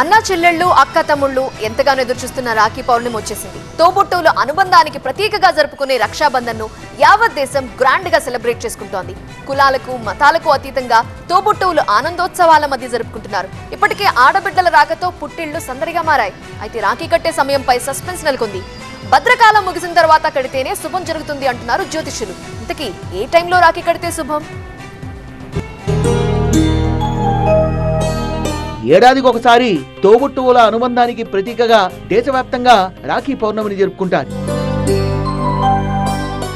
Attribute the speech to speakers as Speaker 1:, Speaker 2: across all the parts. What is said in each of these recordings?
Speaker 1: అన్నా చెల్లెళ్ళు అక్క తమ్ముళ్ళు ఎంతగానో ఎదురుచూస్తున్న రాఖీ పౌర్ణమి వచ్చేసింది. తోబుట్టువుల అనుబంధానికి ప్రతీకగా జరుపుకునే రక్షాబంధన్ను యావత్ దేశం గ్రాండ్గా సెలబ్రేట్ చేసుకుంటోంది. కులాలకు మతాలకు అతీతంగా తోబుట్టువులు ఆనందోత్సవాల మధ్య జరుపుకుంటున్నారు. ఇప్పటికే ఆడబిడ్డల రాకతో పుట్టిళ్ళు సందడిగా మారాయి. అయితే రాఖీ కట్టే సమయంపై సస్పెన్స్ నెలకొంది. భద్రకాలం ముగిసిన తర్వాత కడితేనే శుభం జరుగుతుంది అంటున్నారు జ్యోతిష్యులు. ఇంతకీ ఏ టైంలో రాఖీ కడితే శుభం?
Speaker 2: ఏడాదికి ఒకసారి తోబుట్టువుల అనుబంధానికి ప్రతీకగా దేశవ్యాప్తంగా రాఖీ పౌర్ణమిని జరుపుకుంటారు.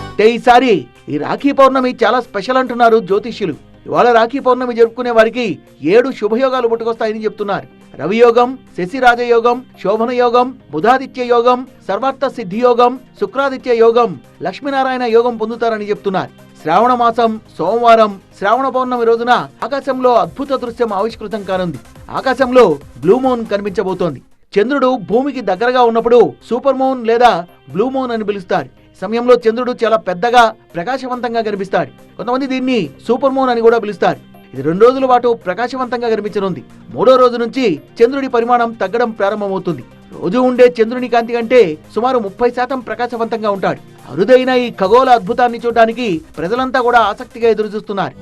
Speaker 2: అంటే ఈసారి ఈ రాఖీ పౌర్ణమి చాలా స్పెషల్ అంటున్నారు జ్యోతిష్యులు. ఇవాళ రాఖీ పౌర్ణమి జరుపుకునే వారికి ఏడు శుభయోగాలు పుట్టుకొస్తాయని చెప్తున్నారు. రవియోగం శశిరాజయోగం శోభనయోగం శోభన యోగం బుధాదిత్య యోగం సర్వార్థ సిద్ధి యోగం శుక్రాదిత్య యోగం లక్ష్మీనారాయణ యోగం పొందుతారని చెప్తున్నారు. శ్రావణ మాసం సోమవారం శ్రావణ పౌర్ణమి రోజున ఆకాశంలో అద్భుత దృశ్యం ఆవిష్కృతం కానుంది. ఆకాశంలో బ్లూ మూన్ కనిపించబోతోంది. చంద్రుడు భూమికి దగ్గరగా ఉన్నప్పుడు సూపర్ మూన్ లేదా బ్లూ మూన్ అని పిలుస్తారు. సమయంలో చంద్రుడు చాలా పెద్దగా ప్రకాశవంతంగా కనిపిస్తాడు. కొంతమంది దీన్ని సూపర్ మూన్ అని కూడా పిలుస్తారు. ఇది రెండు రోజుల పాటు ప్రకాశవంతంగా కనిపించనుంది. మూడో రోజు నుంచి చంద్రుడి పరిమాణం తగ్గడం ప్రారంభమవుతుంది. రోజు ఉండే చంద్రుని కాంతి కంటే సుమారు ముప్పై శాతం ప్రకాశవంతంగా ఉంటాడు. అరుదైన ఈ ఖగోళ అద్భుతాన్ని చూడడానికి ప్రజలంతా కూడా ఆసక్తిగా ఎదురుచూస్తున్నారు.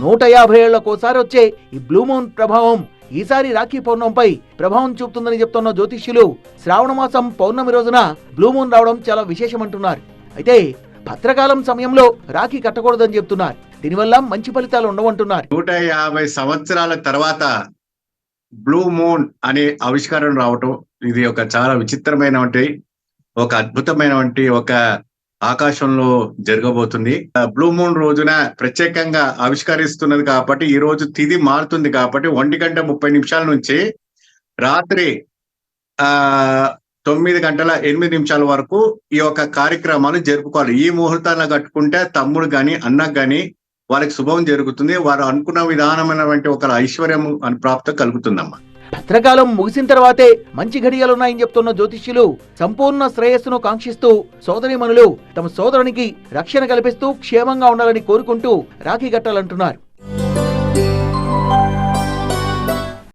Speaker 2: నూట యాభై ఏళ్ళకోసారి వచ్చే ఈ బ్లూ మూన్ ప్రభావం ఈసారి రాఖీ పౌర్ణమిపై ప్రభావం చూపుతుందని చెప్తున్న జ్యోతిష్యులు శ్రావణ మాసం పౌర్ణమి రోజున బ్లూ మూన్ రావడం చాలా విశేషమంటున్నారు. అయితే భద్రకాలం సమయంలో రాఖీ కట్టకూడదని చెప్తున్నారు. దీనివల్ల మంచి ఫలితాలు ఉండవంటున్నారు.
Speaker 3: నూట యాభై సంవత్సరాల తర్వాత బ్లూ మూన్ అనే ఆవిష్కారం రావటం ఇది ఒక చాలా విచిత్రమైనటువంటి ఒక అద్భుతమైనటువంటి ఒక ఆకాశంలో జరగబోతుంది. బ్లూ మూన్ రోజున ప్రత్యేకంగా ఆవిష్కరిస్తున్నది కాబట్టి ఈ రోజు తిది మారుతుంది కాబట్టి ఒంటి గంట ముప్పై నిమిషాల నుంచి రాత్రి ఆ తొమ్మిది గంటల ఎనిమిది నిమిషాల వరకు ఈ యొక్క కార్యక్రమాలు జరుపుకోవాలి. ఈ ముహూర్తాన్ని కట్టుకుంటే తమ్ముడు గాని అన్నకు గాని వారికి శుభం జరుగుతుంది. వారు అనుకున్న విధానమైనటువంటి ఒక ఐశ్వర్యం అని ప్రాప్తం కలుగుతుందమ్మా.
Speaker 2: భద్రకాలం ముగిసిన తర్వాతే మంచి ఘడియలున్నాయని చెప్తున్న జ్యోతిష్యులు సంపూర్ణ శ్రేయస్సును కాంక్షిస్తూ సోదరిమణులు తమ సోదరునికి రక్షణ కల్పిస్తూ క్షేమంగా ఉండాలని కోరుకుంటూ రాఖీ కట్టాలంటున్నారు.